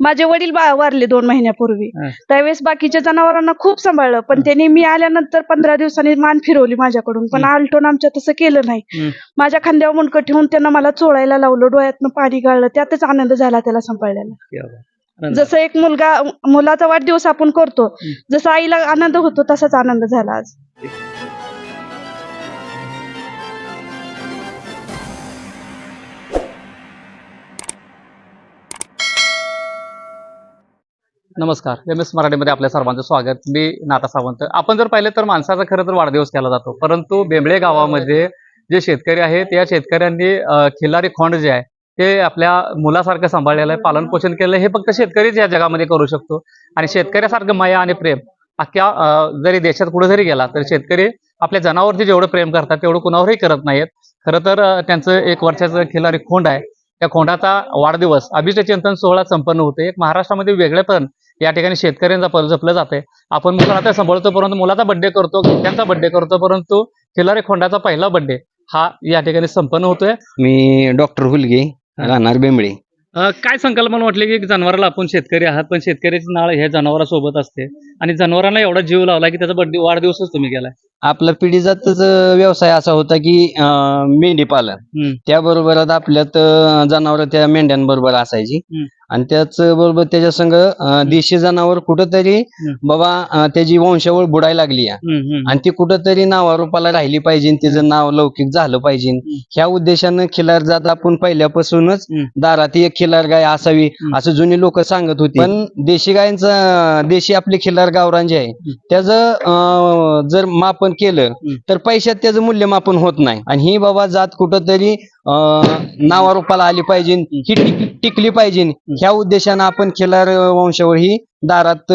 माझे वडील बा- वारले दोन महिन्यापूर्वी. हा. त्यावेळेस बाकीच्या जनावरांना खूप सांभाळलं. पण त्यांनी मी आल्यानंतर पंधरा दिवसांनी मान फिरवली माझ्याकडून. पण आलटोन आमच्या तसं केलं नाही. हम्म. माझ्या खांद्यावर मुंडकं ठेवून त्यांना मला चोळायला लावलं. डोळ्यातनं पाणी गाळलं. त्यातच आनंद झाला त्याला सांभाळल्याला. क्या बात. आनंद. जसं एक मुलगा मुलाचा वाढदिवस आपण करतो. जसं आईला आनंद होतो तसाच आनंद झाला आज. नमस्कार एम एस मराठीमध्ये आपल्या सर्वांचं स्वागत. मी नाता सावंत. आपण जर पाहिलं तर माणसाचा खरं तर वाढदिवस केला जातो. परंतु बेंबळे गावामध्ये जे शेतकरी आहेत या शेतकऱ्यांनी खिल्लारी खोंड जे आहे ते आपल्या मुलासारखं सांभाळलेलं आहे. पालन पोषण केलं हे फक्त शेतकरीच या जगामध्ये करू शकतो. आणि शेतकऱ्यासारखं माया आणि प्रेम अख्ख्या जरी देशात कुठे जरी गेला तर शेतकरी आपल्या जनावरती जेवढं प्रेम करतात तेवढं कुणावरही करत नाहीत. खरं तर त्यांचं एक वर्षाचं खिल्लारी खोंड आहे. त्या खोंडाचा वाढदिवस अभिषेक चिंतन सोहळा संपन्न होते एक महाराष्ट्रामध्ये वेगळेपण या ठिकाणी शेतकऱ्यांचा पर जपलं जाते आपण मुलाला सांभाळतो परंतु मुलाचा बड्डे करतो त्यांचा बड्डे करतो परंतु खिलारी खोंडाचा पहिला बड्डे हा या ठिकाणी संपन्न होतोय. मी डॉक्टर हुलगे राहणार बेंबळे. काय संकल्पना वाटली की जनावराला आपण शेतकरी आहात पण शेतकऱ्याची नाळ ह्या जनावरासोबत असते. आणि जनावरांना एवढा जीव लावला की त्याचा बड्डे वाढदिवसच तुम्ही केलाय आपला पिढीजातच व्यवसाय असा होता की मेंढी पालन. त्याबरोबर आता आपल्यात जनावर त्या मेंढ्यांबरोबर असायची. आणि त्याच बरोबर त्याच्या संग देशी जनावर कुठंतरी. बाबा त्याची वंशावळ बुडायला लागली. आणि ती कुठंतरी नावारूपाला राहिली पाहिजे तिचं नाव लौकिक झालं पाहिजे ह्या उद्देशानं खिलार जात आपण पहिल्यापासूनच. दारात एक खिलार गाय असावी. असं जुनी लोक सांगत होती पण देशी गायचं देशी आपली खिलार गावरान जे आहे त्याचं जर मापन केलं हम्म. तर पैशात त्याचं मूल्यमापन होत नाही. आणि ही बाबा जात कुठंतरी नावारूपाला आली पाहिजे ही टिक- टिकली पाहिजे. ह्या उद्देशानं आपण खिलार वंशावळ ही दारात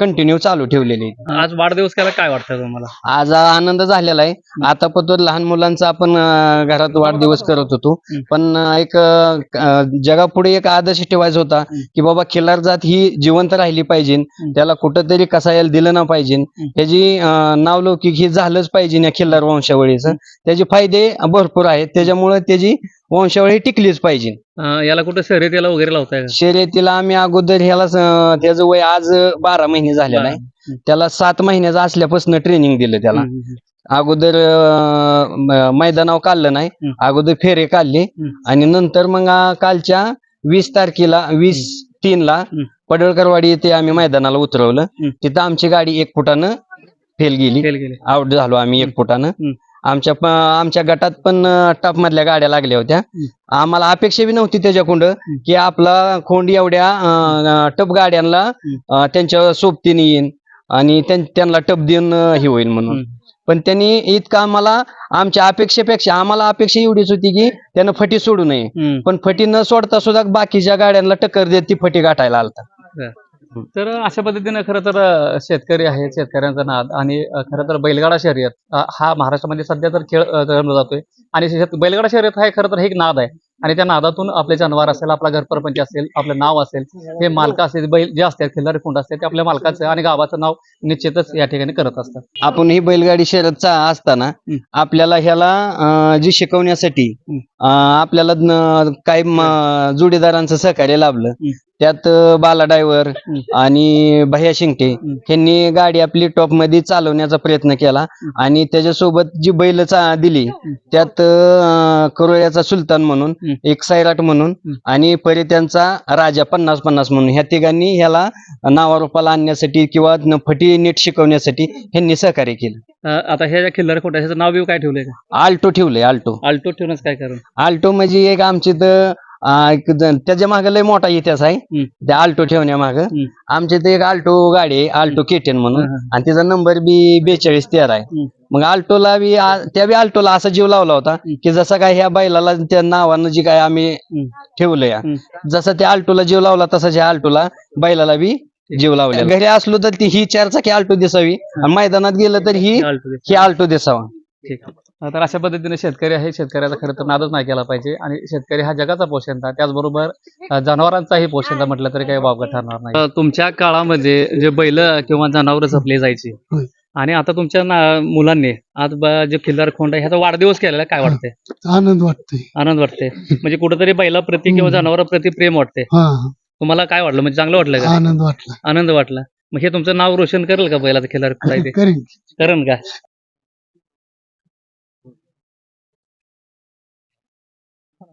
कंटिन्यू चालू ठेवलेली. आज वाढदिवस केला काय वाटतं तुम्हाला? आज आनंद झालेला आहे. आता पण लहान मुलांचा आपण अं, घरात वाढदिवस करत होतो. हम्म. पण अं, एक अं, जगापुढे एक आदर्श ठेवायचा होता की बाबा खिल्लार जात ही जिवंत राहिली पाहिजे. त्याला कुठंतरी कसायला दिलं ना पाहिजे. त्याची अं, नावलौकिक ही झालंच पाहिजे या खिल्लार वंशावळीचं. त्याचे फायदे भरपूर आहेत. त्याच्यामुळे त्याची वंशावळी टिकलीच पाहिजे अं, याला कुठं शर्यतीला वगैरे लावताय का? शर्यतीला आम्ही अगोदर ह्याला स- त्याचं वय आज बारा महिने झालेलं आहे हम्म. त्याला सात महिन्याचा असल्यापासून ट्रेनिंग दिलं त्याला हम्म, हम्म, अगोदर अं, म- मैदानावर काढलं नाही हम्म. अगोदर फेरे काढले हम्म. आणि नंतर मग आ, कालच्या वीस तारखेला वीस तीन ला हम्म. पडळकरवाडी येथे आम्ही मैदानाला उतरवलं हम्म. तिथं आमची गाडी एक फुटानं फेल गेली आउट झालो आम्ही एक फुटानं हम्म. आमच्या प- आमच्या गटात पण टॉप मधल्या गाड्या लागल्या होत्या. आम्हाला अपेक्षा बी नव्हती त्याच्याकडं की आपला खोंड एवढ्या टप गाड्यांना अं, त्यांच्या सोबतीने येईन आणि त्यां- त्यांना टप देऊन अं, हे होईल म्हणून. पण त्यांनी इतकं आम्हाला आमच्या अपेक्षेपेक्षा आम्हाला अपेक्षा एवढीच होती की त्यानं फटी सोडू नये. पण फटी न सोडता सुद्धा बाकीच्या गाड्यांना टक्कर देत ती फटी गाठायला आलता. तर अशा पद्धतीने खरं तर शेतकरी आहेत शेतकऱ्यांचा नाद आणि खरं तर बैलगाडा शर्यत हा महाराष्ट्रामध्ये सध्या तर खेळ रमला जातोय. आणि बैलगाडा शर्यत हा खरं तर हे एक नाद आहे. आणि त्या नादातून आपले जनावर असेल आपला घरपरपंच असेल आपलं नाव असेल हे मालक असेल बैल जे असतात खिल्लारी खोंड असतात ते आपल्या मालकाचं आणि गावाचं नाव निश्चितच या ठिकाणी करत असतात. आपण ही बैलगाडी शर्यत चा- असताना. आपल्याला ह्याला जी शिकवण्यासाठी आपल्याला काही जोडीदारांचं सहकार्य लाभलं. त्यात बाला डायव्हर. आणि भैया शिंगटे. यांनी गाडी आपली टॉपमध्ये चालवण्याचा प्रयत्न केला आणि त्याच्यासोबत जी बैल चा- दिली त्यात करोळ्याचा सुलतान म्हणून. एक सैराट म्हणून. आणि परित्यांचा राजा पन्नास पन्नास म्हणून ह्या तिघांनी ह्याला नावारूपाला आणण्यासाठी किंवा फटी नीट शिकवण्यासाठी ह्यांनी सहकार्य केलं आता ह्या ज्या खिल्लारी खोंड ह्याचं नाव काय ठेवलंय का आल्टो ठेवलंय आल्टो आल्टो ठेवूनच काय कारण आल्टो म्हणजे एक आमची तर एक जण- त्याच्यामागे लय मोठा इतिहास आहे हम्म. त्या आल्टो ठेवण्या माग. आमच्या इथे एक आल्टो गाडी आहे आल्टो केटेन म्हणून. आणि तिचा नंबर बी बेचाळीस तेरा आहे हम्म. मग आल्टोला बी आ- त्या बी आल्टोला असा जीव लावला होता की जसा काय ह्या बैलाला त्या नावानं जी काय आम्ही. ठेवलं या. जसा त्या आल्टोला जीव लावला तसा ह्या आल्टोला बैलाला बी जीव लावला घरी असलो तर ती ही चारचाकी आल्टो दिसावी आणि मैदानात गेलं तर ही. ही आल्टो दिसावा ठीक आहे तर अशा पद्धतीने शेतकरी आहे. शेतकऱ्याचा खरं तर नादच नाही केला पाहिजे. आणि शेतकरी हा जगाचा पोषणता त्याचबरोबर जनावरांचाही पोषणता म्हटलं तरी काही वावगं ठरणार नाही. तुमच्या काळामध्ये जे बैल किंवा जनावर जपली जायची आणि आता तुमच्या ना- मुलांनी आज जे खिल्लार खोंड आहे ह्याचा वाढदिवस केलेला काय वाटतंय? आनंद वाटतोय. आनंद वाटते म्हणजे कुठेतरी बैलाप्रती किंवा जनावरांप्रती प्रेम वाटते हा. तुम्हाला काय वाटलं? म्हणजे चांगलं वाटलं का? आनंद वाटला. आनंद वाटला. मग हे तुमचं नाव रोशन करेल का बैलाचं करीन करण का?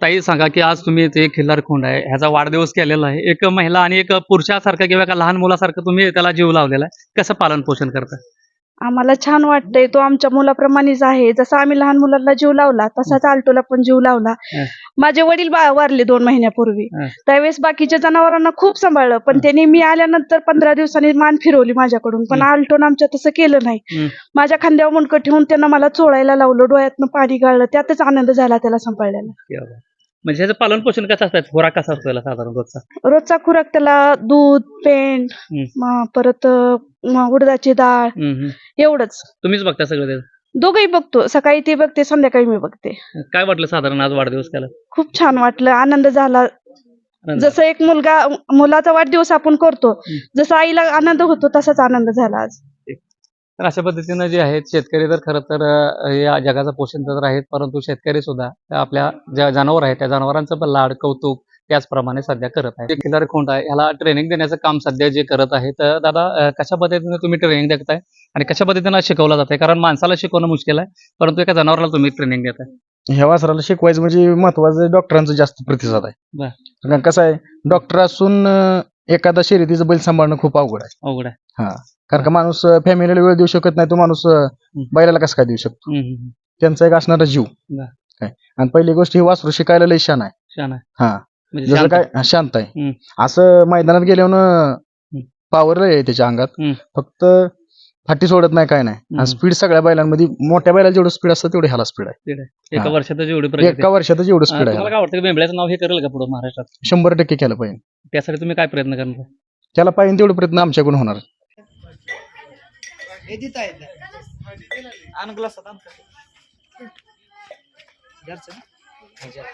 ताई सांगा की आज तुम्ही ते खिल्लार खोंड आहे ह्याचा वाढदिवस केलेला आहे. एक महिला आणि एक पुरुषासारखं किंवा एका लहान मुलासारखं तुम्ही त्याला जीव लावलेला आहे. कसं पालन पोषण करता? आम्हाला छान वाटतंय. तो आमच्या मुलाप्रमाणेच आहे. जसा आम्ही लहान मुलांना जीव लावला तसाच आल्टोला पण जीव लावला. माझे वडील वारले दोन महिन्यापूर्वी. त्यावेळेस बाकीच्या जनावरांना खूप सांभाळलं. पण त्यांनी मी आल्यानंतर पंधरा दिवसांनी मान फिरवली माझ्याकडून. पण. आल्टोन आमच्या तसं केलं नाही. माझ्या खांद्यावर मुंडकं ठेवून त्यांना मला चोळायला लावलं. डोळ्यातनं पाणी गाळलं. त्यातच आनंद झाला त्याला सांभाळल्याला. म्हणजे ह्याचं पालन पोषण कसं असतं? खुराक कसा असतो याला साधारण रोजचा? रोजचा खुराक त्याला दूध पेंट परत उडदाची डाळ. एवढंच. तुम्हीच बघता सगळं दोघंही बघतो. सकाळी ते बघते संध्याकाळी मी बघते. काय वाटलं साधारण आज वाढदिवस केला खूप छान वाटलं. आनंद झाला. जसं एक मुलगा मुलाचा वाढदिवस आपण करतो जसं आईला आनंद होतो तसाच आनंद झाला आज. तर अशा पद्धतीनं जे आहेत शेतकरी तर खरं तर या जगाचं पोषण तर आहेत परंतु शेतकरी सुद्धा आपल्या ज्या जनावर आहेत त्या जनावरांचं पण लाड कौतुक त्याचप्रमाणे सध्या करत आहे. खिलारी खोंड आहे. ह्याला ट्रेनिंग देण्याचं काम सध्या जे करत आहे तर दादा कशा पद्धतीने तुम्ही ट्रेनिंग देताय? आणि कशा पद्धतीनं शिकवलं जाते कारण माणसाला शिकवणं मुश्किल आहे परंतु एका जनावराला तुम्ही ट्रेनिंग देताय. ह्या वासराला शिकवायचं म्हणजे महत्वाचं डॉक्टरांचा जास्त प्रतिसाद आहे. कारण कसं आहे डॉक्टर असून एखादा शर्यतीचा बैल सांभाळणं खूप अवघड आहे. अवघड आहे. कारण का माणूस फॅमिलीला वेळ देऊ शकत नाही तो माणूस बैलाला कसं काय देऊ शकतो. त्यांचा एक असणारा जीव. काय? आणि पहिली गोष्ट ही वासरू शिकायला लय शान आहे. आहे. हा. जसं शांत. काय हा, शांत आहे. हम्म. असं मैदानात गेल्यावर पावर आहे त्याच्या अंगात. हम्म. फक्त फाटी सोडत नाही काय नाही. हम्म. स्पीड सगळ्या बैलांमध्ये मोठ्या बैलाला जेवढं स्पीड असतं तेवढे ह्याला स्पीड आहे. एका हा. एवढी प्रगती एका वर्षातच एवढं अं, स्पीड आहे. तुम्हाला काय वाटतं की बेंबळ्याचं नाव हे करेल का पुढे महाराष्ट्रात? शंभर टक्के केलं पाहिजे. त्यासाठी तुम्ही काय प्रयत्न करणार? त्याला पाहिजे तेवढे प्रयत्न आमच्याकडून होणार. ह्याच्यात.